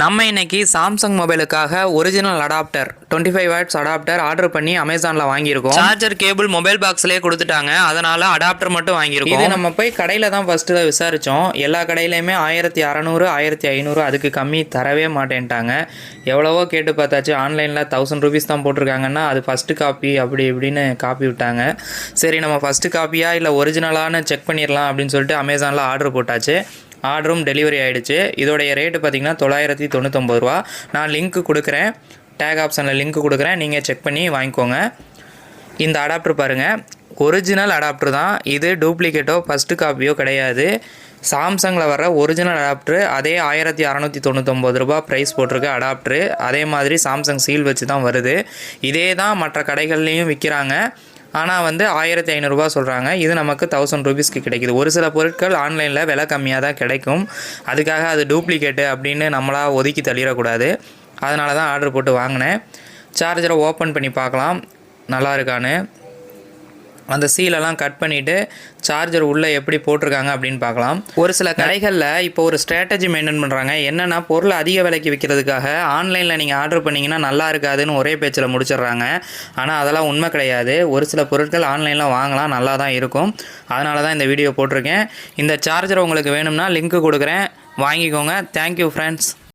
நம்ம இன்னைக்கு Samsung மொபைலுக்காக original adapter twenty five watts adapter order பண்ணி அமேசானில் வாங்கியிருக்கோம். சார்ஜர் கேபிள் மொபைல் பாக்ஸ்லேயே கொடுத்துட்டாங்க. அதனால அடாப்டர் மட்டும் வாங்கியிருக்கோம். இது நம்ம போய் கடையில் தான் ஃபஸ்ட்டு விசாரித்தோம் எல்லா கடையிலையுமே ஆயிரத்தி அறநூறு ஆயிரத்தி ஐநூறு அதுக்கு கம்மி தரவே மாட்டேன்ட்டாங்க. எவ்வளவோ கேட்டு பார்த்தாச்சு. ஆன்லைனில் தௌசண்ட் ருபீஸ் தான் போட்டிருக்காங்கன்னா அது ஃபஸ்ட்டு காப்பி அப்படி இப்படின்னு காப்பி விட்டாங்க. சரி நம்ம ஃபஸ்ட்டு காப்பியா இல்லை ஒரிஜினலான்னு செக் பண்ணிடலாம் அப்படின்னு சொல்லிட்டு அமேசானில் ஆர்டர் போட்டாச்சு. ஆர்டரும் டெலிவரி ஆகிடுச்சு இதோடைய ரேட்டு பார்த்தீங்கன்னா தொள்ளாயிரத்தி தொண்ணூத்தொம்பது ரூபா. நான் லிங்க் கொடுக்குறேன். டேக் ஆப்ஷனில் லிங்க் கொடுக்குறேன். நீங்கள் செக் பண்ணி வாங்கிக்கோங்க. இந்த அடாப்டர் பாருங்கள் ஒரிஜினல் அடாப்டர் தான். இது டூப்ளிகேட்டோ ஃபஸ்ட்டு காப்பியோ கிடையாது. சாம்சங்கில் வர ஒரிஜினல் அடாப்டர் அதே ஆயிரத்தி அறநூற்றி தொண்ணூத்தொம்பது ரூபா ப்ரைஸ் போட்டிருக்க அடாப்டரு அதே மாதிரி சாம்சங் சீல் வச்சு தான் வருது. இதே தான் மற்ற கடைகள்லேயும் விற்கிறாங்க ஆனால் வந்து ஆயிரத்தி ஐநூறுரூவா சொல்கிறாங்க இது நமக்கு தௌசண்ட் ருபீஸ்க்கு கிடைக்குது. ஒரு சில பொருட்கள் ஆன்லைனில் விலை கம்மியாக தான் கிடைக்கும். அதுக்காக அது டூப்ளிகேட்டு அப்படின்னு நம்மளாக ஒதுக்கி தள்ளிடக்கூடாது. அதனால தான் ஆர்டர் போட்டு வாங்கினேன். சார்ஜரை ஓப்பன் பண்ணி பார்க்கலாம். நல்லா இருக்கான்னு. அந்த சீலெல்லாம் கட் பண்ணிவிட்டு சார்ஜர் உள்ளே எப்படி போட்டிருக்காங்க அப்படின்னு பார்க்கலாம். ஒரு சில கடைகளில் இப்போ ஒரு ஸ்ட்ராட்டஜி மெயின்டைன் பண்ணுறாங்க என்னென்னா பொருளை அதிக விலைக்கு விற்கிறதுக்காக ஆன்லைனில் நீங்கள் ஆர்டர் பண்ணிங்கன்னா நல்லா இருக்காதுன்னு ஒரே பேச்சில் முடிச்சிடுறாங்க. ஆனால் அதெல்லாம் உண்மை கிடையாது. ஒரு சில பொருட்கள் ஆன்லைனில் வாங்கலாம் நல்லா தான் இருக்கும். அதனால தான் இந்த வீடியோ போட்டிருக்கேன். இந்த சார்ஜர் உங்களுக்கு வேணும்னா லிங்க் கொடுக்குறேன். வாங்கிக்கோங்க. Thank you friends